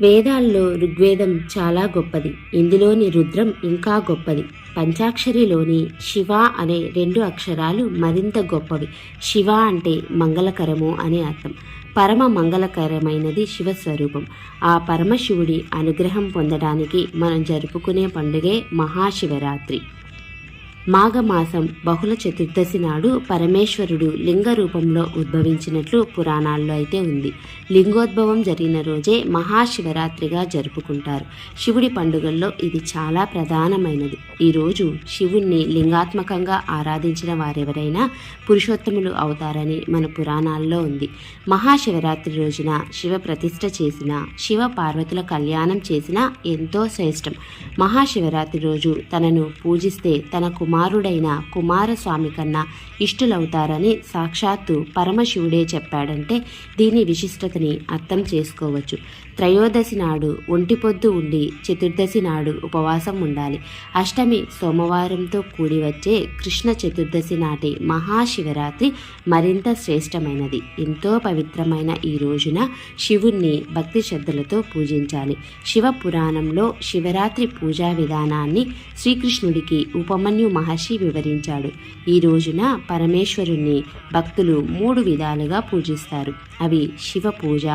వేదాల్లో ఋగ్వేదం చాలా గొప్పది. ఇందులోని రుద్రం ఇంకా గొప్పది. పంచాక్షరిలోని శివ అనే రెండు అక్షరాలు మరింత గొప్పవి. శివ అంటే మంగళకరము అనే అర్థం. పరమ మంగళకరమైనది శివస్వరూపం. ఆ పరమశివుడి అనుగ్రహం పొందడానికి మనం జరుపుకునే పండుగే మహాశివరాత్రి. మాఘమాసం బహుళ చతుర్దశి నాడు పరమేశ్వరుడు లింగ రూపంలో ఉద్భవించినట్లు పురాణాల్లో అయితే ఉంది. లింగోద్భవం జరిగిన రోజే మహాశివరాత్రిగా జరుపుకుంటారు. శివుడి పండుగల్లో ఇది చాలా ప్రధానమైనది. ఈరోజు శివుణ్ణి లింగాత్మకంగా ఆరాధించిన వారెవరైనా పురుషోత్తములు అవుతారని మన పురాణాల్లో ఉంది. మహాశివరాత్రి రోజున శివ ప్రతిష్ఠ చేసిన శివ పార్వతుల కళ్యాణం చేసిన ఎంతో శ్రేష్టం. మహాశివరాత్రి రోజు తనను పూజిస్తే తన కుమారుడైన కుమారస్వామి కన్నా ఇష్టులవుతారని సాక్షాత్తు పరమశివుడే చెప్పాడంటే దీని విశిష్టతని అర్థం చేసుకోవచ్చు. త్రయోదశి నాడు ఒంటిపొద్దు ఉండి చతుర్దశి నాడు ఉపవాసం ఉండాలి. అష్టమి సోమవారంతో కూడి వచ్చే కృష్ణ చతుర్దశి నాటి మహాశివరాత్రి మరింత శ్రేష్టమైనది. ఎంతో పవిత్రమైన ఈ రోజున శివుణ్ణి భక్తి శ్రద్ధలతో పూజించాలి. శివ పురాణంలో శివరాత్రి పూజా విధానాన్ని శ్రీకృష్ణుడికి ఉపమన్యు మహా మహర్షి వివరించాడు. ఈ రోజున పరమేశ్వరుణ్ణి భక్తులు మూడు విధాలుగా పూజిస్తారు. అవి శివ పూజ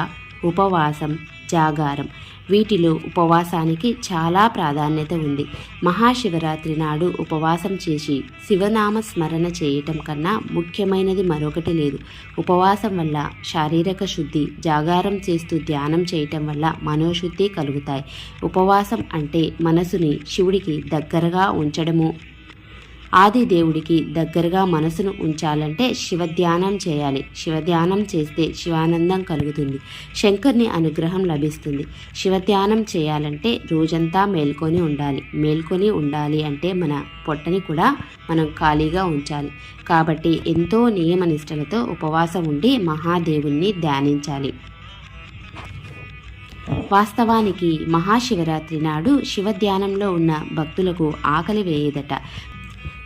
ఉపవాసం జాగారం. వీటిలో ఉపవాసానికి చాలా ప్రాధాన్యత ఉంది. మహాశివరాత్రి నాడు ఉపవాసం చేసి శివనామ స్మరణ చేయటం కన్నా ముఖ్యమైనది మరొకటి లేదు. ఉపవాసం వల్ల శారీరక శుద్ధి జాగారం చేస్తూ ధ్యానం చేయటం వల్ల మనోశుద్ధి కలుగుతాయి. ఉపవాసం అంటే మనసుని శివుడికి దగ్గరగా ఉంచడము ఆది దేవుడికి దగ్గరగా మనసును ఉంచాలంటే శివధ్యానం చేయాలి. శివధ్యానం చేస్తే శివానందం కలుగుతుంది. శంకర్ని అనుగ్రహం లభిస్తుంది. శివధ్యానం చేయాలంటే రోజంతా మేల్కొని ఉండాలి. మేల్కొని ఉండాలి అంటే మన పొట్టని కూడా మనం ఖాళీగా ఉంచాలి. కాబట్టి ఎంతో నియమనిష్టలతో ఉపవాసం ఉండి మహాదేవుణ్ణి ధ్యానించాలి. వాస్తవానికి మహాశివరాత్రి నాడు శివధ్యానంలో ఉన్న భక్తులకు ఆకలి వేయదట.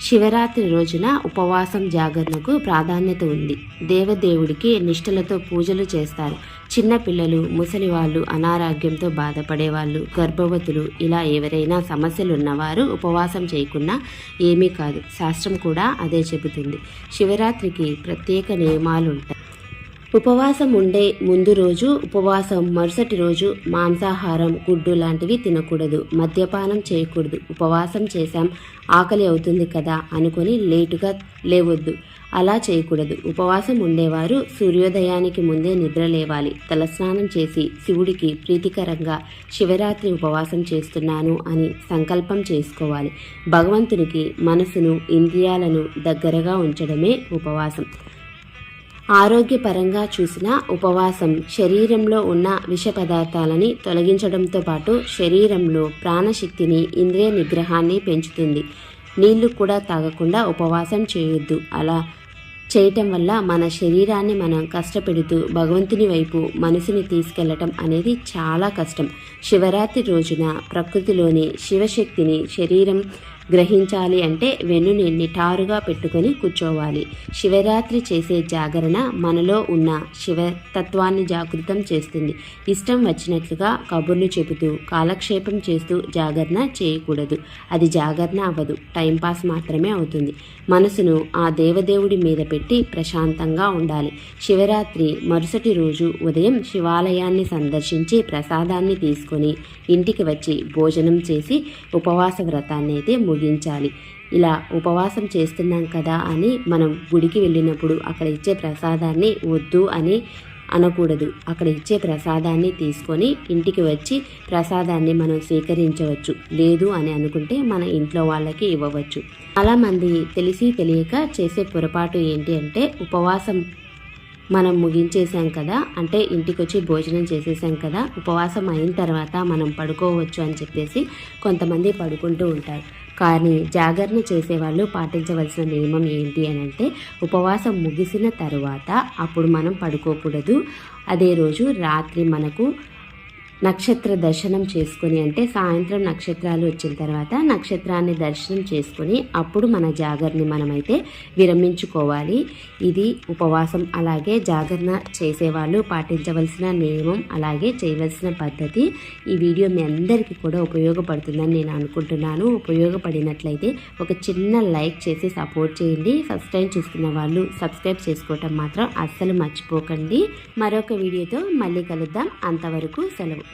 శివరాత్రి రోజున ఉపవాసం జాగరణకు ప్రాధాన్యత ఉంది. దేవదేవుడికి నిష్ఠలతో పూజలు చేస్తారు. చిన్న పిల్లలు ముసలివాళ్ళు అనారోగ్యంతో బాధపడేవాళ్ళు గర్భవతులు ఇలా ఎవరైనా సమస్యలు ఉన్నవారు ఉపవాసం చేయకుండా ఏమీ కాదు. శాస్త్రం కూడా అదే చెబుతుంది. శివరాత్రికి ప్రత్యేక నియమాలు ఉంటాయి. ఉపవాసం ఉండే ముందు రోజు ఉపవాసం మరుసటి రోజు మాంసాహారం గుడ్డు లాంటివి తినకూడదు. మద్యపానం చేయకూడదు. ఉపవాసం చేశాం ఆకలి అవుతుంది కదా అనుకొని లేటుగా లేవద్దు. అలా చేయకూడదు. ఉపవాసం ఉండేవారు సూర్యోదయానికి ముందే నిద్ర లేవాలి. తలస్నానం చేసి శివుడికి ప్రీతికరంగా శివరాత్రి ఉపవాసం చేస్తున్నాను అని సంకల్పం చేసుకోవాలి. భగవంతునికి మనసును ఇంద్రియాలను దగ్గరగా ఉంచడమే ఉపవాసం. ఆరోగ్యపరంగా చూసిన ఉపవాసం శరీరంలో ఉన్న విష పదార్థాలని తొలగించడంతో పాటు శరీరంలో ప్రాణశక్తిని ఇంద్రియ నిగ్రహాన్ని పెంచుతుంది. నీళ్ళు కూడా తాగకుండా ఉపవాసం చేయొద్దు. అలా చేయటం వల్ల మన శరీరాన్ని మనం కష్టపెడుతూ భగవంతుని వైపు మనసుని తీసుకెళ్ళటం అనేది చాలా కష్టం. శివరాత్రి రోజున ప్రకృతిలోని శివశక్తిని శరీరం గ్రహించాలి అంటే వెన్నుని నిటారుగా పెట్టుకొని కూర్చోవాలి. శివరాత్రి చేసే జాగరణ మనలో ఉన్న శివతత్వాన్ని జాగృతం చేస్తుంది. ఇష్టం వచ్చినట్లుగా కబుర్లు చెబుతూ కాలక్షేపం చేస్తూ జాగరణ చేయకూడదు. అది జాగరణ అవ్వదు. టైంపాస్ మాత్రమే అవుతుంది. మనసును ఆ దేవదేవుడి మీద పెట్టి ప్రశాంతంగా ఉండాలి. శివరాత్రి మరుసటి రోజు ఉదయం శివాలయాన్ని సందర్శించి ప్రసాదాన్ని తీసుకొని ఇంటికి వచ్చి భోజనం చేసి ఉపవాస వ్రతాన్ని అయితే ముగించాలి ఇలా ఉపవాసం చేస్తున్నాం కదా అని మనం గుడికి వెళ్ళినప్పుడు అక్కడ ఇచ్చే ప్రసాదాన్ని వద్దు అని అనకూడదు. అక్కడ ఇచ్చే ప్రసాదాన్ని తీసుకొని ఇంటికి వచ్చి ప్రసాదాన్ని మనం స్వీకరించవచ్చు. లేదు అని అనుకుంటే మన ఇంట్లో వాళ్ళకి ఇవ్వవచ్చు. చాలామంది తెలిసి తెలియక చేసే పొరపాటు ఏంటి అంటే ఉపవాసం మనం ముగించేసాం కదా అంటే ఇంటికి వచ్చి భోజనం చేసేసాం కదా ఉపవాసం అయిన తర్వాత మనం పడుకోవచ్చు అని చెప్పేసి కొంతమంది పడుకుంటూ ఉంటారు. కానీ జాగరణ చేసేవాళ్ళు పాటించవలసిన నియమం ఏంటి అని అంటే ఉపవాసం ముగిసిన తరువాత అప్పుడు మనం పడుకోకూడదు. అదే రోజు రాత్రి మనకు నక్షత్ర దర్శనం చేసుకుని అంటే సాయంత్రం నక్షత్రాలు వచ్చిన తర్వాత నక్షత్రాన్ని దర్శనం చేసుకుని అప్పుడు మన జాగరని మనమైతే విరమించుకోవాలి. ఇది ఉపవాసం అలాగే జాగరణ చేసేవాళ్ళు పాటించవలసిన నియమం అలాగే చేయవలసిన పద్ధతి. ఈ వీడియో మీ అందరికీ కూడా ఉపయోగపడుతుందని నేను అనుకుంటున్నాను. ఉపయోగపడినట్లయితే ఒక చిన్న లైక్ చేసి సపోర్ట్ చేయండి. ఫస్ట్ టైం చూస్తున్న వాళ్ళు సబ్స్క్రైబ్ చేసుకోవటం మాత్రం అస్సలు మర్చిపోకండి. మరొక వీడియోతో మళ్ళీ కలుద్దాం. అంతవరకు సెలవు.